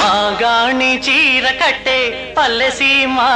మాగాణి చీర కట్టే పల్లె సీమా.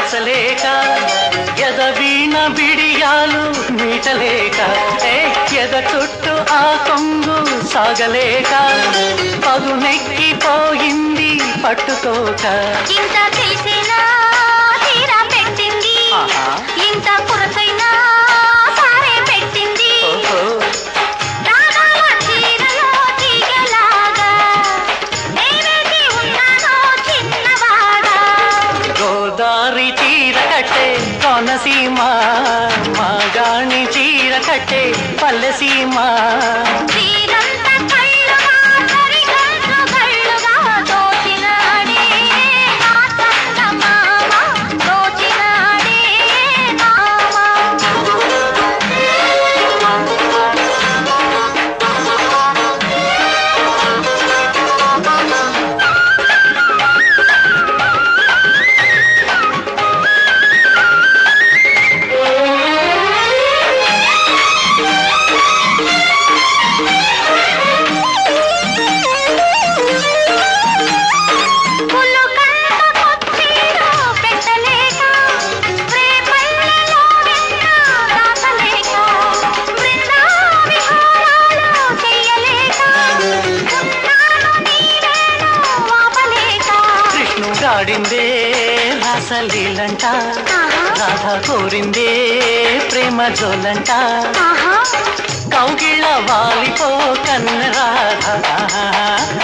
దాచలేక ఎదవీణ బిడియాలు మీటలేక ఎద చుట్టు ఆ కొంగు సాగలేక పదునెక్కిపోయింది పట్టుకోక. ఇంత చేసినా కోనసీమ మాగాణి చీర కట్టే పల్లెసీమ. ఆడిందే రాసలీలంట రాధ కోరిందే ప్రేమ జోలంట కౌగిళ్ళ వాలిపో కన్న రాధ.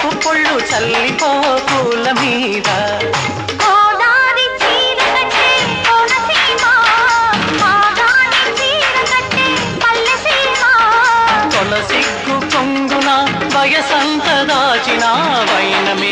కుప్పొళ్ళు చల్లిపో పూల మీద. సిగ్గు కొంగున వయసంత దాచిన వైనమి